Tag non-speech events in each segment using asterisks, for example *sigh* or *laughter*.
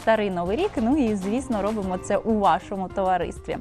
Старий новий рік, ну і звісно, робимо це у вашому товаристві.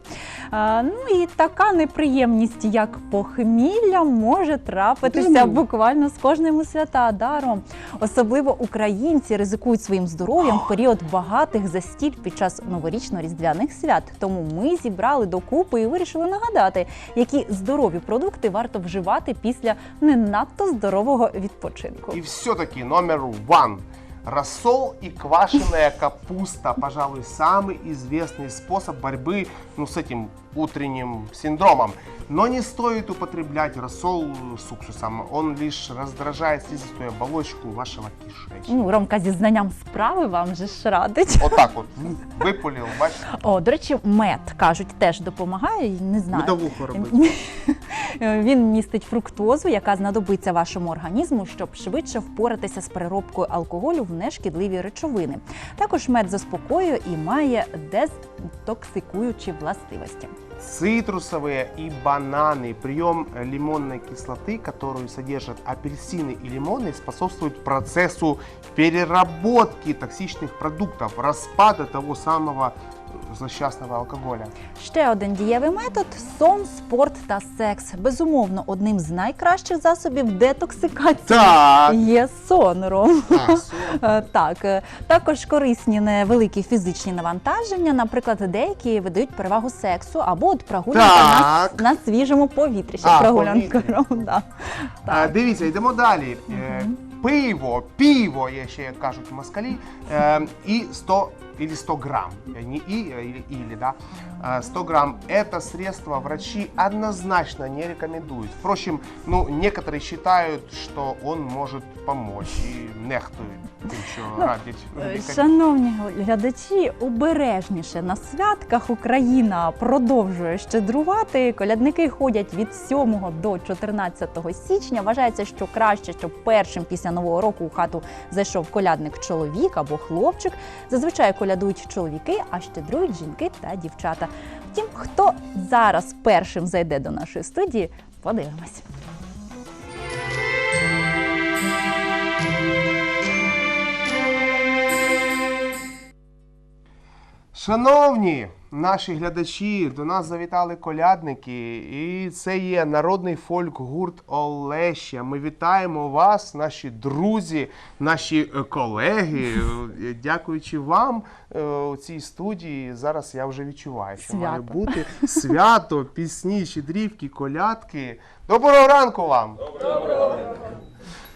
А, ну і така неприємність, як похмілля, може трапитися буквально з кожним свята даром. Особливо українці ризикують своїм здоров'ям в період багатих застіль під час новорічно-різдвяних свят. Тому ми зібрали докупи і вирішили нагадати, які здорові продукти варто вживати після не надто здорового відпочинку. И все-таки номер one. Рассол и квашеная капуста, пожалуй, самый известный способ борьбы ну, с этим утренним синдромом. Но не стоит употреблять рассол с уксусом. Он лишь раздражает слизистую оболочку вашего кишечника. Ну, Ромка зі знанням справи вам же ж радить. Вот так вот выпулил, бачите? О, до речі, мед кажуть, теж допомагає. Не знаю. Медовуху робити. *laughs* Він містить фруктозу, яка знадобиться вашому організму, щоб швидше впоратися з переробкою алкоголю в нешкідливі речовини. Також мед заспокоює і має дезтоксикуючі властивості Цитрусовые и бананы. Прием э, лимонной кислоты, которую содержат апельсины и лимоны, способствует процессу переработки токсичных продуктов, распада того самого злосчастного алкоголя. Ще один дієвий метод сон, спорт та секс. Безумовно, одним з найкращих засобів детоксикації Так. є сон, Ром. А, *laughs* Е, Так, е, також корисні невеликі фізичні навантаження. Наприклад, деякі видають перевагу сексу або от прогулянка на, на свіжому повітрі. Ще А, прогулянка. повітрі. Ром, да. А, дивіться, йдемо далі. Е, Пиво, пиво, є ще як кажуть москалі, е, і 100 или 100 грамм, Э, не и, а или, или да, А, 100 грамм. Это средство врачи однозначно не рекомендуют. Впрочем, ну, некоторые считают, что он может помочь и нехтуют тим, що Ну, радять. Е, лікарі. Шановні глядачі, обережніше на святках Україна продовжує щедрувати. Колядники ходять від 7 до 14 січня. Вважається, що краще, щоб першим після нового року у хату зайшов колядник чоловік або хлопчик. Зазвичай колядують чоловіки, а щедрують жінки та дівчата. Втім, хто зараз першим зайде до нашої студії, подивимось. Шановні наші глядачі, до нас завітали колядники, і це є народний фольк-гурт Олеща. Ми вітаємо вас, наші друзі, наші е, колеги. Е, Дякуючи вам е, у цій студії. Зараз я вже відчуваю, що має бути свято, пісні, щедрівки, колядки. Доброго ранку вам! Доброго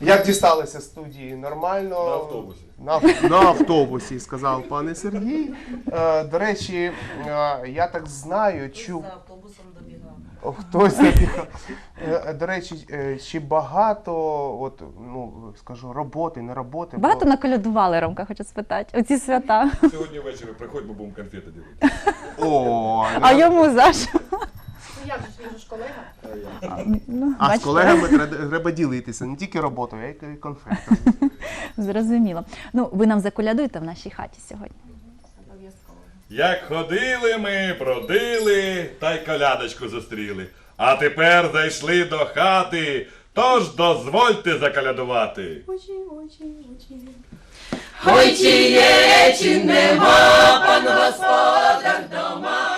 Як дісталися студії? Нормально? На автобусі. На, *laughs* на автобусі, сказав пане Сергій. Е, до речі, е, я так знаю, чу... За автобусом добігав. О, хтось забігав. Е, До речі, е, чи багато, от, ну, скажу, роботи, не роботи. Багато бо- наколядували, Ромка, хочу спитати. Оці свята. Сьогодні ввечері приходь, ми будемо конфети ділити. О, А йому за що? Як же ж він же ж колега? Ну, а з бачите, колегами треба, треба ділитися не тільки роботою, а й конфетами. *laughs* Зрозуміло. Ну, ви нам заколядуєте в нашій хаті сьогодні. Обов'язково. Як ходили ми, бродили, та й колядочку зустріли. А тепер зайшли до хати, тож дозвольте заколядувати. Очі, очі, очі. Ой, чи є, чи нема, пан господар дома,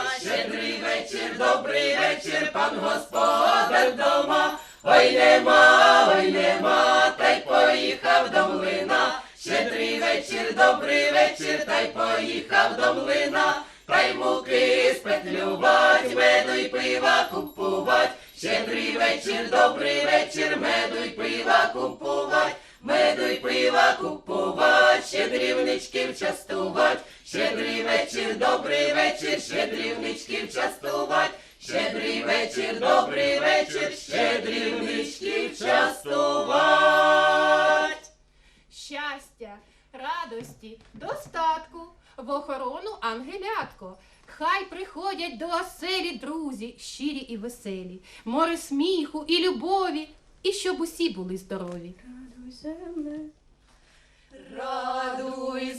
вечір, добрий вечір, пан господар дома, ой нема, ой нема, та й поїхав до млина, щедрий вечір, добрий вечір, та й поїхав до млина, та й муки спетлювать, меду й пива купувать, щедрий вечір, добрий вечір, меду й пива купувать. Щедрівничків частувать, щедрий вечір, добрий вечір, щедрівничків частувать, щедрий вечір, добрий вечір, щедрівничків частувать. щастя, радості, достатку, в охорону ангелятко. Хай приходять до оселі друзі, щирі і веселі, море сміху і любові, і щоб усі були здорові. Радуй земле, Радуй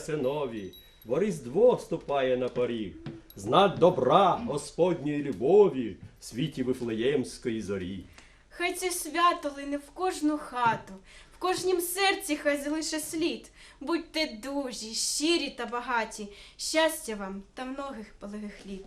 синові, бо Різдво ступає на поріг, знак добра Господньої любові в світі Вифлеємської зорі. Хай це свято лине в кожну хату, в кожнім серці хай залише слід. Будьте дужі, щирі та багаті, щастя вам та многих пологих літ.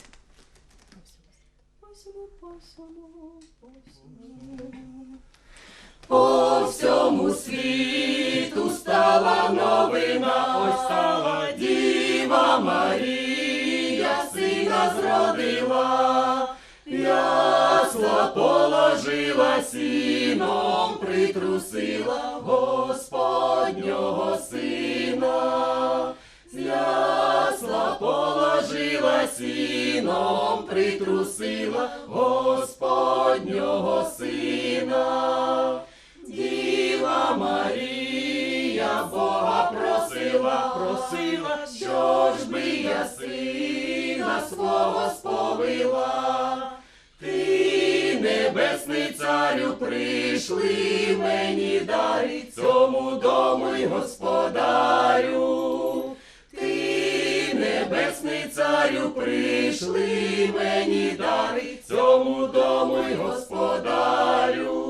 По всьому світу стала новина, ой стала Діва Марія, сина зродила, ясла положила сіном, притрусила Господнього сина, ясла положила сіном, притрусила Господнього сина. Марія Бога просила, просила, що ж би я сина свого сповила. Ти, небесний царю, прийшли мені дари цьому дому й господарю. Ти, небесний царю, прийшли мені дари цьому дому й господарю.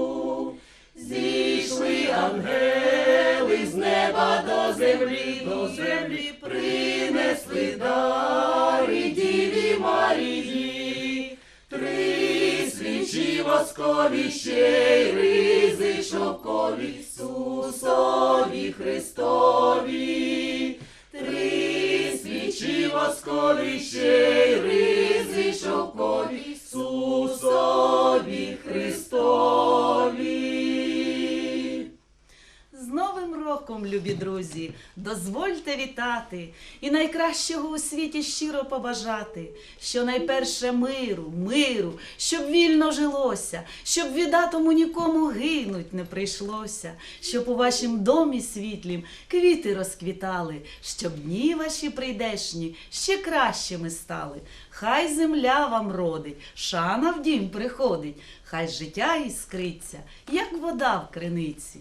Зійшли ангели з неба до землі, до землі принесли дари Діві Марії, три свічі воскові, ще й ризи шовкові, Ісусові Христові, три свічі воскові, Роком, любі друзі, дозвольте вітати і найкращого у світі щиро побажати, що найперше миру, миру, щоб вільно жилося, щоб віддатому нікому гинуть не прийшлося, щоб у вашім домі світлім квіти розквітали, щоб дні ваші прийдешні ще кращими стали. Хай земля вам родить, шана в дім приходить, хай життя іскриться, як вода в криниці.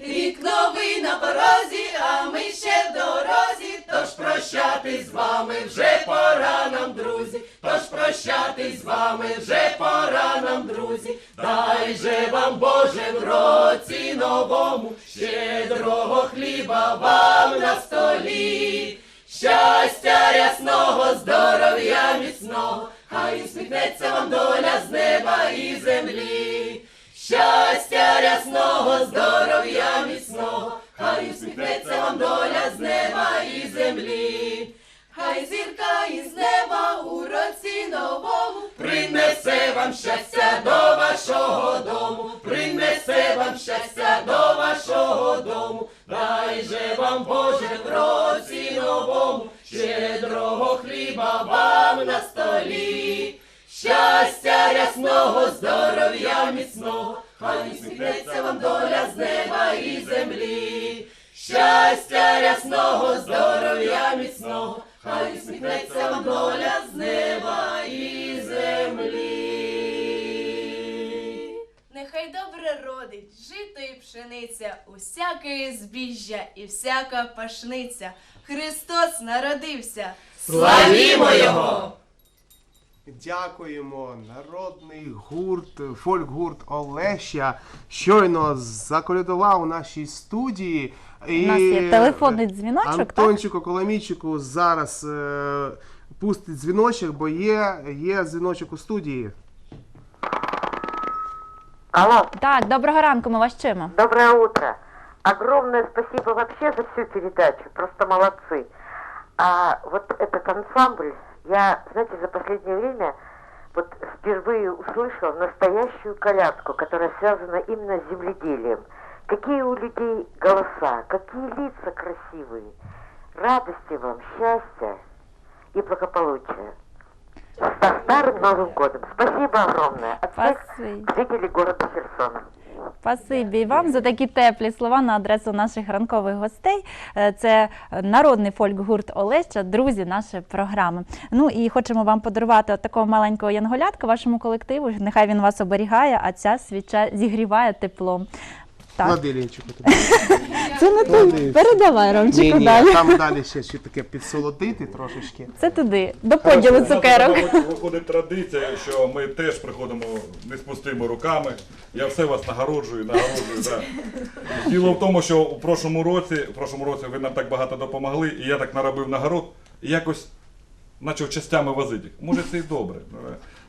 Рік новий на порозі, а ми ще в дорозі, тож прощатись з вами вже пора нам, друзі, тож прощатись з вами вже пора нам, друзі, дай же вам Боже в році новому, щедрого хліба вам на столі, щастя рясного, здоров'я міцного, хай усміхнеться вам доля з неба і землі. Щастя рясного, здоров'я міцного, хай усміхнеться вам доля з неба і землі. Хай зірка із неба у році новому принесе вам щастя до вашого дому, принесе вам щастя до вашого дому, дай же вам Боже в році новому, щедрого хліба вам на столі. Щастя рясного, здоров'я міцного, хай усміхнеться вам доля з неба і землі. Щастя рясного, здоров'я міцного, хай усміхнеться вам доля з неба і землі. Нехай добре родить жито і пшениця, усяке збіжжя і всяка пашниця. Христос народився. Славімо Його! Дякуємо. Народний гурт, фольк-гурт Олеща щойно заколядував у нашій студії. І У нас є телефонний дзвіночок, так? Антончику Коломійчику зараз е, пустить дзвіночок, бо є, є дзвіночок у студії. Алло, Так, доброго ранку, ми вас чуємо. доброе утро. Огромное спасибо вообще за всю передачу, просто молодцы. А вот этот ансамбль, я, знаете, за последнее время вот впервые услышал настоящую колядку, которая связана именно с земледелием. Какие у людей голоса, какие лица красивые. Радости вам, счастья и благополучия. Со старым Новым годом. Спасибо огромное от всех жителей города Херсона. Спасибі вам за такі теплі слова на адресу наших ранкових гостей. Е, Це народний фольк-гурт Олеща, друзі нашої програми. Ну і хочемо вам подарувати от такого маленького янголятка вашому колективу. Нехай він вас оберігає, а ця свіча зігріває теплом. Так. Клади тобі. *laughs* Це не ти. Передавай Ні, Ромчику ні, далі. там *laughs* далі ще, ще таке підсолодити трошечки. Це туди, до поділу цукерок. У *laughs* Виходить традиція, що ми теж приходимо не з пустими руками. Я все вас нагороджую, нагороджую. Да. Діло в тому, що у прошлому році, у прошлому році ви нам так багато допомогли, і я так наробив нагород, і якось почав частями возити. Може, це і добре.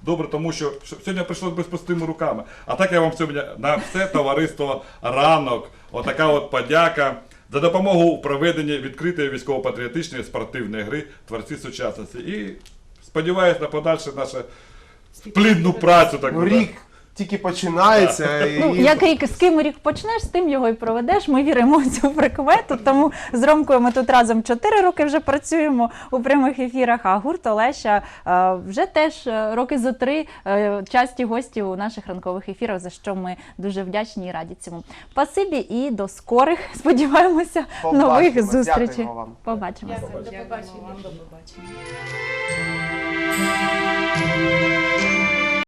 Добре, тому що сьогодні прийшло без пустими руками. А так я вам сьогодні на все товариство ранок. Отака от подяка. За допомогу у проведенні відкритої військово-патріотичної спортивної гри Творці сучасності. І сподіваюся на подальше нашу плідну працю. Так Ну, рік тільки починається. і- Ну, як рік, з ким рік почнеш, з тим його і проведеш. Ми віримо в цю прикмету. Тому з Ромкою ми тут разом 4 роки вже працюємо у прямих ефірах. А гурт Олеша е, вже теж е, роки за три е, часті гості у наших ранкових ефірах, за що ми дуже вдячні і раді цьому. Спасибі і до скорих. *laughs* Сподіваємося, нових зустрічей. Дякуємо вам. Побачимося. Дякую, до побачення. До побачення.